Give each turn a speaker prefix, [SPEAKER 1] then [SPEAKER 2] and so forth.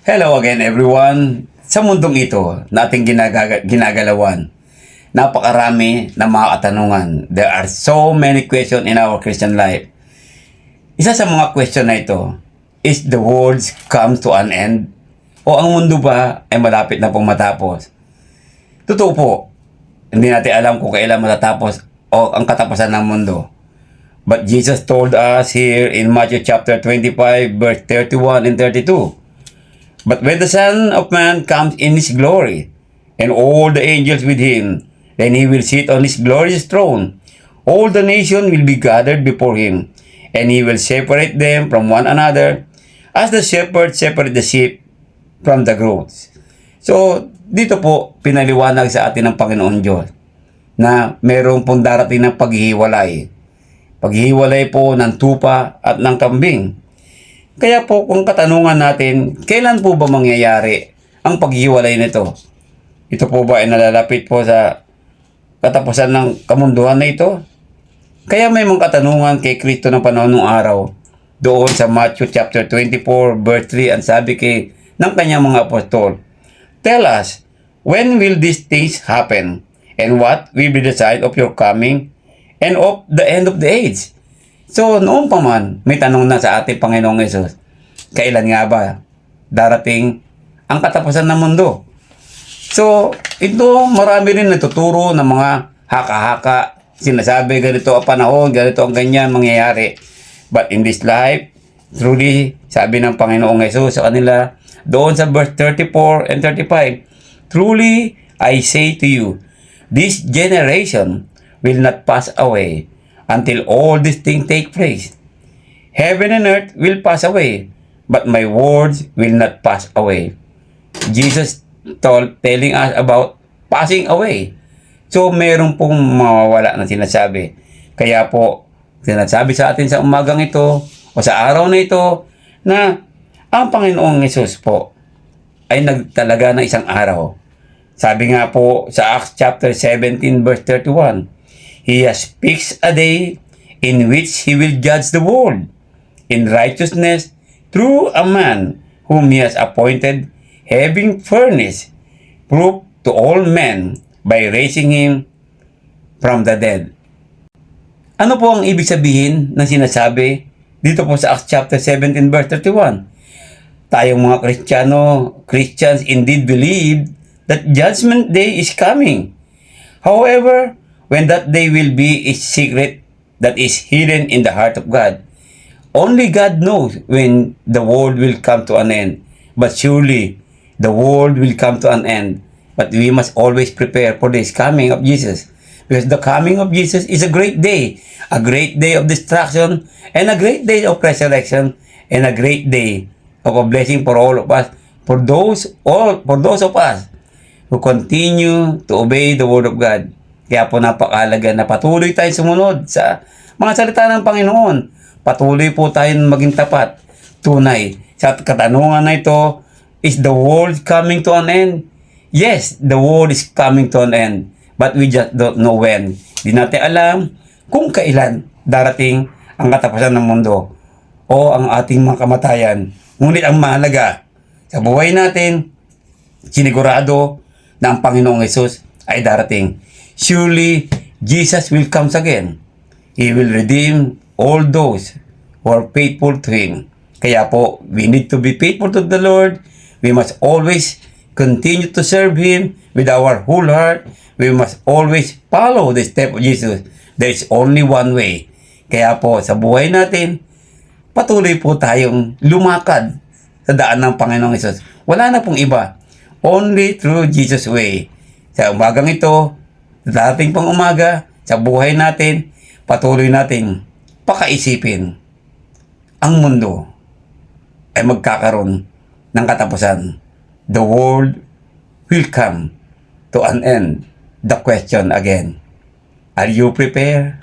[SPEAKER 1] Hello again everyone. Sa mundong ito na ating ginaga- ginagalawan, napakarami na mga katanungan. There are so many questions in our Christian life. Isa sa mga question na ito, is the world comes to an end? O ang mundo ba ay malapit na pong matapos? Totoo po, hindi natin alam kung kailan matatapos o ang katapusan ng mundo. But Jesus told us here in Matthew chapter 25 verse 31 and 32. But when the Son of Man comes in his glory, and all the angels with him, then he will sit on his glorious throne. All the nations will be gathered before him, and he will separate them from one another, as the shepherd separate the sheep from the goats. So, dito po, pinaliwanag sa atin ng Panginoon Diyos na mayroong pong darating ng paghihiwalay. Paghihiwalay po ng tupa at ng kambing. Kaya po kung katanungan natin, kailan po ba mangyayari ang paghiwalay nito? Ito po ba ay nalalapit po sa katapusan ng kamunduhan na ito? Kaya may mga katanungan kay Kristo ng panahon ng araw doon sa Matthew chapter 24 verse 3 ang sabi kay ng kanyang mga apostol, Tell us, when will these things happen? And what will be the sign of your coming and of the end of the age? So, noon pa man, may tanong na sa ating Panginoong Yesus, kailan nga ba darating ang katapusan ng mundo? So, ito marami rin natuturo ng mga haka-haka. Sinasabi ganito ang panahon, ganito ang ganyan mangyayari. But in this life, truly, sabi ng Panginoong Yesus sa kanila, doon sa verse 34 and 35, Truly, I say to you, this generation will not pass away until all these things take place. Heaven and earth will pass away, but my words will not pass away. Jesus told, telling us about passing away. So, meron pong mawawala na sinasabi. Kaya po, sinasabi sa atin sa umagang ito o sa araw na ito na ang Panginoong Yesus po ay nagtalaga ng isang araw. Sabi nga po sa Acts chapter 17 verse 31, He has fixed a day in which He will judge the world in righteousness through a man whom He has appointed, having furnished proof to all men by raising Him from the dead. Ano po ang ibig sabihin ng sinasabi dito po sa Acts chapter 17 verse 31? Tayong mga Kristiyano, Christians indeed believe that judgment day is coming. However, when that day will be a secret that is hidden in the heart of God. Only God knows when the world will come to an end. But surely, the world will come to an end. But we must always prepare for this coming of Jesus. Because the coming of Jesus is a great day. A great day of destruction and a great day of resurrection and a great day of a blessing for all of us. For those all for those of us who continue to obey the word of God. Kaya po napakalaga na patuloy tayong sumunod sa mga salita ng Panginoon. Patuloy po tayong maging tapat, tunay. Sa katanungan na ito, is the world coming to an end? Yes, the world is coming to an end. But we just don't know when. Di natin alam kung kailan darating ang katapusan ng mundo o ang ating mga kamatayan. Ngunit ang mahalaga sa buhay natin, sinigurado na ang Panginoong Yesus ay darating. Surely, Jesus will come again. He will redeem all those who are faithful to Him. Kaya po, we need to be faithful to the Lord. We must always continue to serve Him with our whole heart. We must always follow the step of Jesus. There is only one way. Kaya po, sa buhay natin, patuloy po tayong lumakad sa daan ng Panginoong Isus. Wala na pong iba. Only through Jesus' way. Sa umagang ito, sa dating pang umaga, sa buhay natin, patuloy nating pakaisipin ang mundo ay magkakaroon ng katapusan. The world will come to an end. The question again, are you prepared?